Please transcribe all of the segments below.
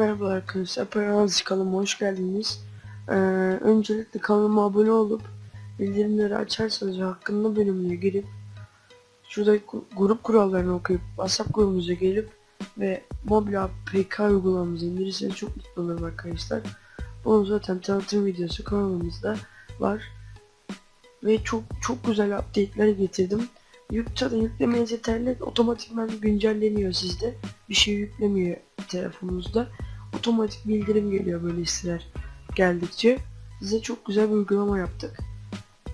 Merhaba arkadaşlar, Paranız kanalıma hoş geldiniz. Ee, öncelikle kanalıma abone olup bildirimleri açarsanız hakkında bölümüne girip şurada gu- grup kurallarını okuyup WhatsApp grubumuza gelip ve mobil APK uygulamamızı indirirseniz çok mutlu olurum arkadaşlar. Bunun zaten tanıtım videosu kanalımızda var. Ve çok çok güzel update'ler getirdim. Yükçada yüklemeniz yeterli otomatikman güncelleniyor sizde. Bir şey yüklemiyor telefonunuzda. Otomatik bildirim geliyor böyle isteler geldikçe. Size çok güzel bir uygulama yaptık.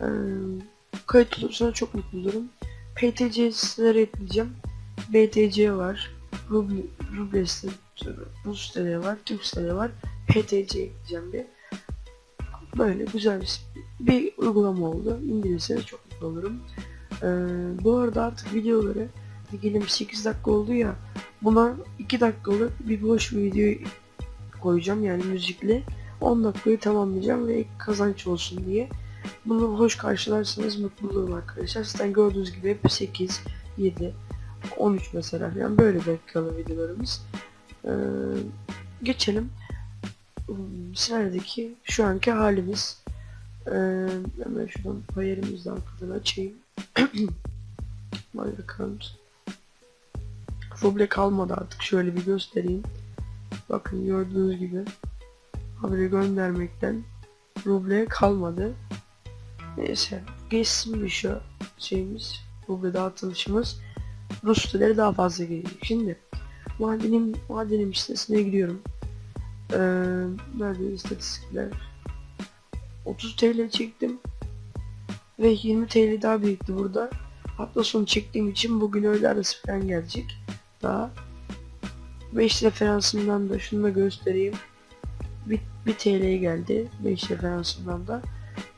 Ee, kayıt olursanız çok mutlu olurum. PTC sizlere ekleyeceğim. BTC var. Ruble, Rubles'te Rus TL var. Türk TL var. PTC ekleyeceğim bir. Böyle güzel bir, bir uygulama oldu. İndirirseniz çok mutlu olurum. Ee, bu arada artık videoları diyelim 8 dakika oldu ya buna 2 dakikalık bir boş video koyacağım. Yani müzikle 10 dakikayı tamamlayacağım ve kazanç olsun diye. Bunu hoş karşılarsanız mutlu olurum arkadaşlar. Zaten gördüğünüz gibi hep 8 7 13 mesela yani böyle dakikalı videolarımız. Ee, geçelim. Sıradaki şu anki halimiz. Ee, hemen şuradan payerimizi arkadan açayım. My account. Ruble kalmadı artık. Şöyle bir göstereyim. Bakın gördüğünüz gibi haberi göndermekten ruble kalmadı. Neyse geçsin bir şu şeyimiz ruble dağıtılışımız Rus liraları daha fazla gelecek. Şimdi madenim madenim sitesine giriyorum. Ee, nerede istatistikler? 30 TL çektim ve 20 TL daha birikti burada. Hafta sonu çektiğim için bugün öğle arası falan gelecek. Daha 5 referansımdan da şunu da göstereyim. Bir, bir TL geldi 5 referansımdan da.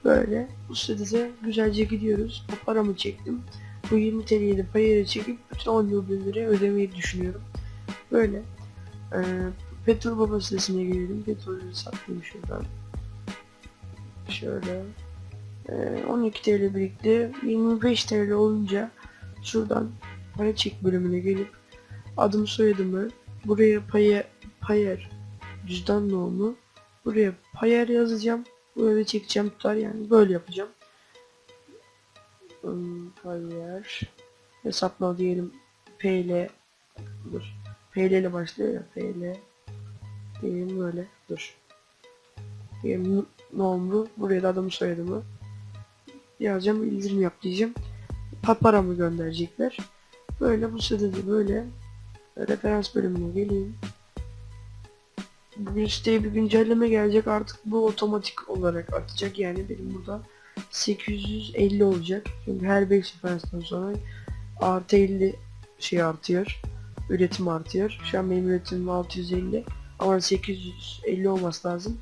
Böyle sitede güzelce gidiyoruz. Bu paramı çektim. Bu 20 TL'yi de payara çekip bütün 10 yıl liraya ödemeyi düşünüyorum. Böyle. Ee, Petrol Baba sitesine gelelim. Petrolü saklayayım şuradan. Şöyle. Ee, 12 TL birikti. 25 TL olunca şuradan para çek bölümüne gelip adım soyadımı buraya paya payar cüzdan doğumu buraya payar yazacağım. Böyle çekeceğim tutar yani böyle yapacağım. Payar hesapla diyelim PL dur. PL ile başlıyor ya PL diyelim böyle dur. Diyelim nomru buraya da adımı soyadımı yazacağım bildirim yap diyeceğim. Paparamı gönderecekler. Böyle bu sitede de böyle referans bölümüne geleyim. Bugün siteye bir güncelleme gelecek artık bu otomatik olarak artacak yani benim burada 850 olacak. Çünkü her 5 referanstan sonra artı 50 şey artıyor. Üretim artıyor. Şu an benim üretimim 650 ama 850 olması lazım.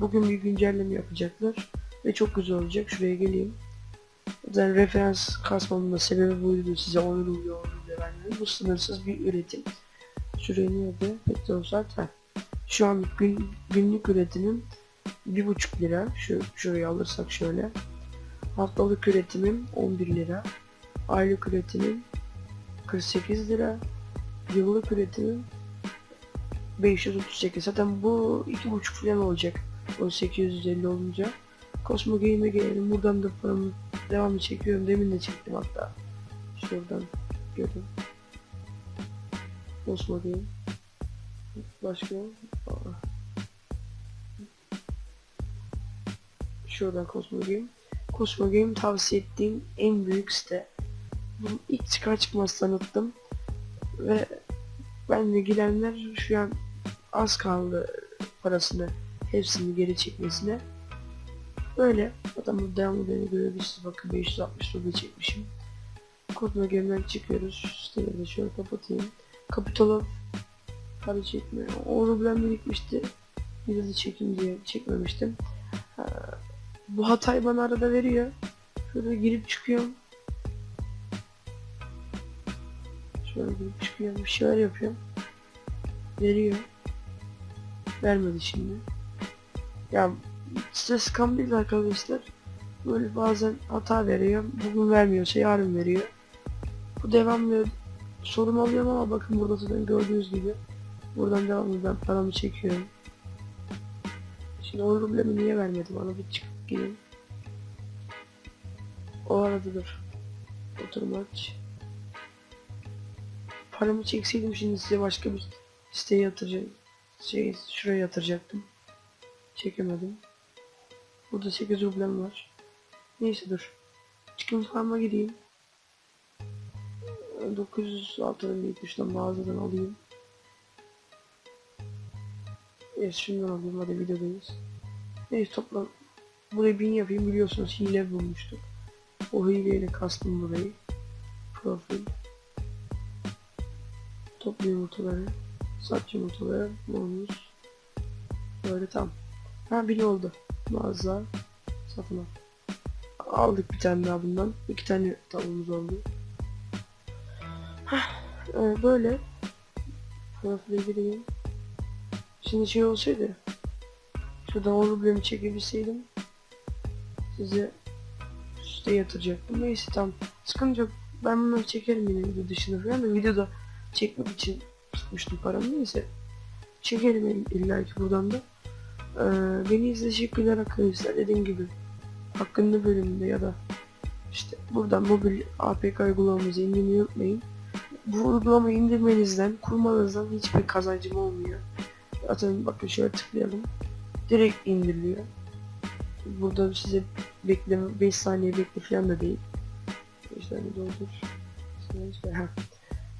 Bugün bir güncelleme yapacaklar ve çok güzel olacak. Şuraya geleyim. Zaten referans kasmamın da sebebi buydu size oyun oluyor vermeyi. Bu sınırsız bir üretim. Nerede? Petrol. Heh. Şu an gün, günlük üretimim bir buçuk lira. Şu şurayı alırsak şöyle. Haftalık üretimim 11 lira. Aylık üretimim 48 lira. Yıllık üretimim 538. Zaten bu iki buçuk falan olacak. O 850 olunca. Cosmo Game'e gelelim. Buradan da paramı devamlı çekiyorum. Demin de çektim hatta. Şuradan görün. Cosmo Game. Başka? Aa. Şuradan Cosmo Game. Cosmo Game tavsiye ettiğim en büyük site. Bunu ilk çıkar çıkmaz tanıttım. Ve benle girenler şu an az kaldı parasını hepsini geri çekmesine. Böyle adamın devamlı beni görebilirsiniz. Bakın 560 dolar çekmişim. Koduna gemiden çıkıyoruz. Siteleri de şöyle kapatayım. Kapitala para çekmiyor. O rublem birikmişti. Bir de çekim diye çekmemiştim. Bu hatayı bana arada veriyor. Şöyle girip çıkıyorum. Şöyle girip çıkıyorum. Bir şeyler yapıyorum. Veriyor. Vermedi şimdi. Ya size scam değil arkadaşlar. Böyle bazen hata veriyor. Bugün vermiyorsa yarın veriyor. Bu devamlı sorun oluyor ama bakın burada zaten gördüğünüz gibi Buradan devamlı ben paramı çekiyorum. Şimdi 10 rublemi niye vermedi bana bir çıkıp gideyim. O arada dur. Oturma aç. Paramı çekseydim şimdi size başka bir siteye yatıracaktım. Şey, şuraya yatıracaktım. Çekemedim. Burada 8 rublem var. Neyse dur. Çıkın farma gideyim. 906'dan bir şuradan mağazadan alayım. Evet şundan alayım hadi videodayız. Neyse toplam burayı bin yapayım biliyorsunuz hile bulmuştuk. O hileyle kastım burayı. Profil. Toplu yumurtaları. Saç yumurtaları. Bonus. Böyle tam. Ha bin oldu. Mağaza. Satın al. Aldık bir tane daha bundan. İki tane tavuğumuz oldu. E, böyle. Profile gireyim. Şimdi şey olsaydı. Şuradan 10 rublemi çekebilseydim. Size üste yatıracaktım. Neyse tamam. Sıkıntı yok. Ben bunları çekerim yine video dışında falan da videoda çekmek için tutmuştum paramı neyse. Çekerim ill- illa ki buradan da. Ee, beni izleyecek teşekkürler arkadaşlar dediğim gibi. Hakkında bölümünde ya da işte buradan mobil APK uygulamamızı indirmeyi unutmayın. Bu uygulamayı indirmenizden, kurmanızdan hiçbir kazancım olmuyor. Zaten bakın şöyle tıklayalım. Direkt indiriliyor. Burada size bekleme 5 saniye bekle falan da değil. 5 saniye doldur.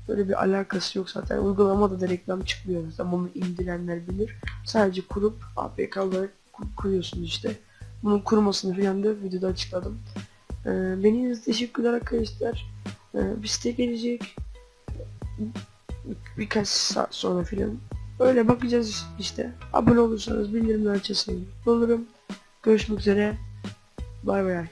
Böyle bir alakası yok zaten. Uygulamada da reklam çıkmıyor zaten. Bunu indirenler bilir. Sadece kurup APK olarak ku- kuruyorsunuz işte. Bunun kurmasını falan da videoda açıkladım. Ee, beni izlediğiniz teşekkürler arkadaşlar. Ee, bir site gelecek. Bir- birkaç saat sonra filan. Öyle bakacağız işte. Abone olursanız bildirimleri açarsanız olurum. Görüşmek üzere. Bay bay.